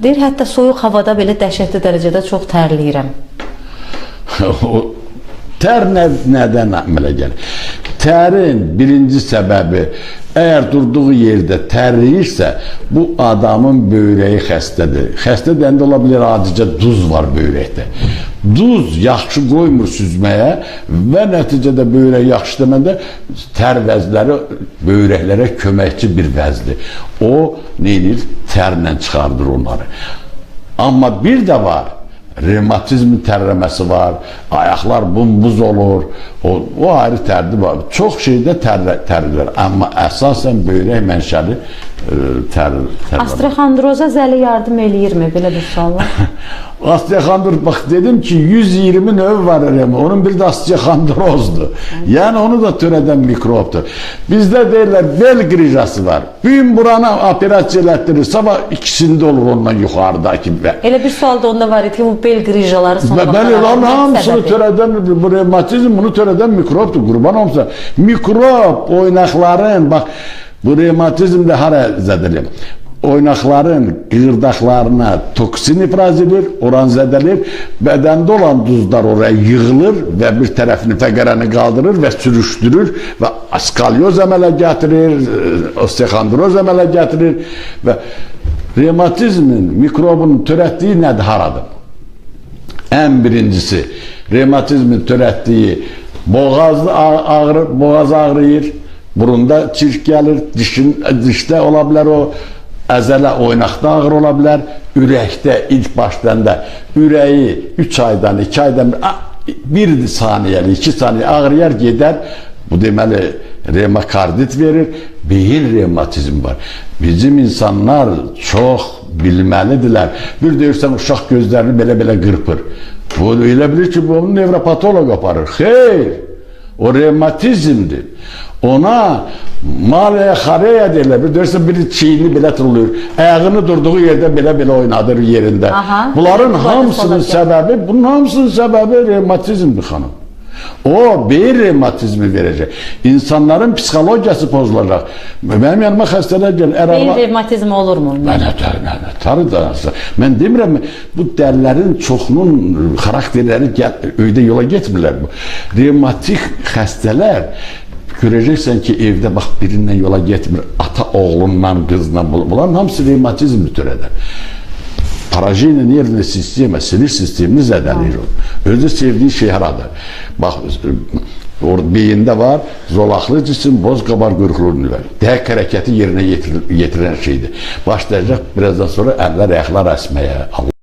Deyir, hətta soyuq havada belə dəhşətli dərəcədə çox tərləyirəm. o ter ne, neden əmələ gəlir? Tərin birinci səbəbi əgər durduğu yerdə tərləyirsə, bu adamın böyrəyi xəstədir. Xəstə deyəndə ola bilər adicə duz var böyrəkdə. Duz yaxşı qoymur süzməyə və nəticədə böyrək yaxşı deməndə tər vəzləri böyrəklərə köməkçi bir vəzdir. O neyir? Tərlə çıxardır onları. Amma bir də var, revmatizm tərləməsi var, ayaqlar bumbuz olur, o, o ayrı tərdi var. Çox şeydə tərlə, tərlər, amma əsasən böyrək mənşəli e, tər var. Osteoxondroza zəli yardım eləyirmi belə bir suallar? Osteoxondroz bak dedim ki 120 növ var eleme. Onun bir de osteoxondrozdu. Yani onu da töreden mikroptur. Bizde derler bel grijası var. Büyün burana operasyon ettirir. Sabah ikisinde olur ondan yukarıdaki. Ve Elə bir sual da onda var idi ki, bu bel qrijaları son Ve ben vaxtlarda lan nə hamısını bu revmatizm bunu töreden mikroptur. Kurban olsa. Mikrop oynakların bak bu revmatizmde hara zədelir. Oynakların qığırdaqlarına toksin ifraz edilir, oran zədelir. Bədəndə olan duzlar oraya yığılır və bir tərəfini fəqərəni qaldırır və sürüşdürür və askalyoz əmələ gətirir, osteoxondroz əmələ gətirir və revmatizmin, mikrobun törətdiyi nədir haradır? En birincisi revmatizmin törətdiyi boğazlı ağ- ağrı, boğaz ağrıyır, burunda çirk gelir, dişin, dişdə ola bilər o əzələ oynaqda ağrı ola bilər, ürəkdə ilk başlarında ürəyi 3 aydan 2 aydan bir, bir saniyəli 2 saniyə ağrıyar gedər. Bu deməli remakardit verir, beyin revmatizmi var. Bizim insanlar çox bilməlidirlər. Bir deyirsən uşaq gözlərini belə-belə qırpır. Bu elə bilir ki, bu onu nevropatoloq aparır. Xeyr. O revmatizmdir. Ona malaya xareya deyirlər. Bir deyirsən biri çiyini belə turulur. Ayağını durduğu yerdə belə-belə oynadır yerində. Aha. Bunların Bu hamısının səbəbi, bunun hamısının səbəbi revmatizmdir xanım. O beyin revmatizmi verecek. İnsanların psikolojisi bozulacak. Benim yanıma xəstələr gəlir. Bel Ərəba... revmatizm olurmu? Mənə tər, mənə tarı da. Mən demirəm, bu dərlərin çoxunun xarakterləri öydə yola getmirlər. Bu. Revmatik xəstələr görəcəksən ki, evdə bax birindən yola getmir, ata oğlundan, qızla, bunların hamısı revmatizmli törədər. Parajinin nervli sistemi, sinir sistemini zədələyir o. Özü sevdiği şey haradır. Bax, orada beyində var, zolaqlı cisim, boz qabar nüvə. Dəhək hərəkəti yerinə yetir, yetirən şeydir. Başlayacaq birazdan sonra əllər, ayaqlar əsməyə. Allah